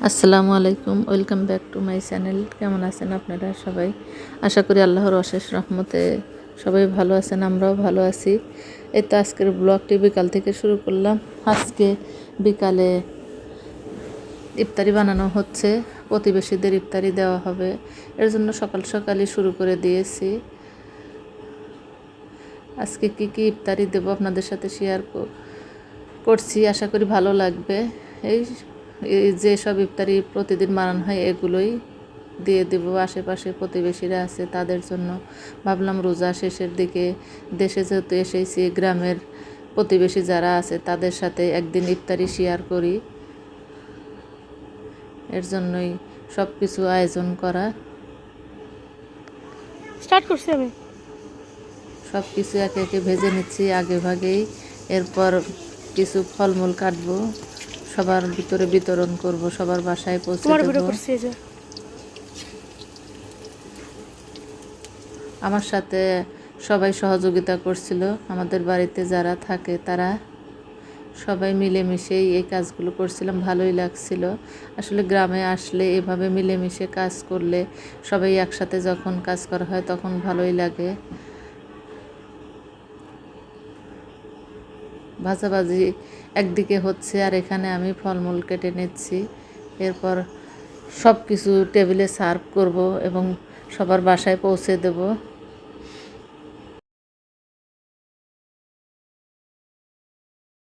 আসসালামু আলাইকুম, welcome back to my channel. কেমন আছেন আপনারা সবাই? আশা করি আল্লাহর অশেষ রহমতে সবাই ভালো আছেন, আমরাও ভালো আছি। এই তো আজকের ব্লগটি বিকাল থেকে শুরু করলাম। আজকে বিকালে ইফতারি বানানো হচ্ছে, প্রতিবেশীদের ইফতারি দেওয়া হবে। এর জন্য সকাল সকালই শুরু করে দিয়েছি। আজকে কি কি ইফতারি দেবো আপনাদের সাথে শেয়ার করছি, আশা করি ভালো লাগবে। এই এই যে সব ইফতারি প্রতিদিন বানানো হয় এগুলোই দিয়ে দেবো। আশেপাশে প্রতিবেশীরা আছে তাদের জন্য। ভাবলাম রোজা শেষের দিকে দেশে যেহেতু এসেছি গ্রামের প্রতিবেশী যারা আছে তাদের সাথে একদিন ইফতারি শেয়ার করি। এর জন্যই সব কিছু আয়োজন করা। স্টার্ট করছি আমি। সব কিছু একে একে ভেজে নিচ্ছি আগে ভাগেই। এরপর কিছু ফলমূল কাটবো। সবার ভিতরে বিতরণ করব সবার বাসায় পৌঁছে দেবো। আমার সাথে সবাই সহযোগিতা করছিল আমাদের বাড়িতে যারা থাকে তারা। সবাই মিলেমিশেই এই কাজগুলো করছিলাম ভালোই লাগছিল। আসলে গ্রামে আসলে এভাবে মিলেমিশে কাজ করলে সবাই একসাথে যখন কাজ করা হয় তখন ভালোই লাগে। ভাজাভাজি একদিকে হচ্ছে আর এখানে আমি ফলমূল কেটে নিচ্ছি। এরপর সব কিছু টেবিলে সার্ভ করব এবং সবার বাসায় পৌঁছে দেব।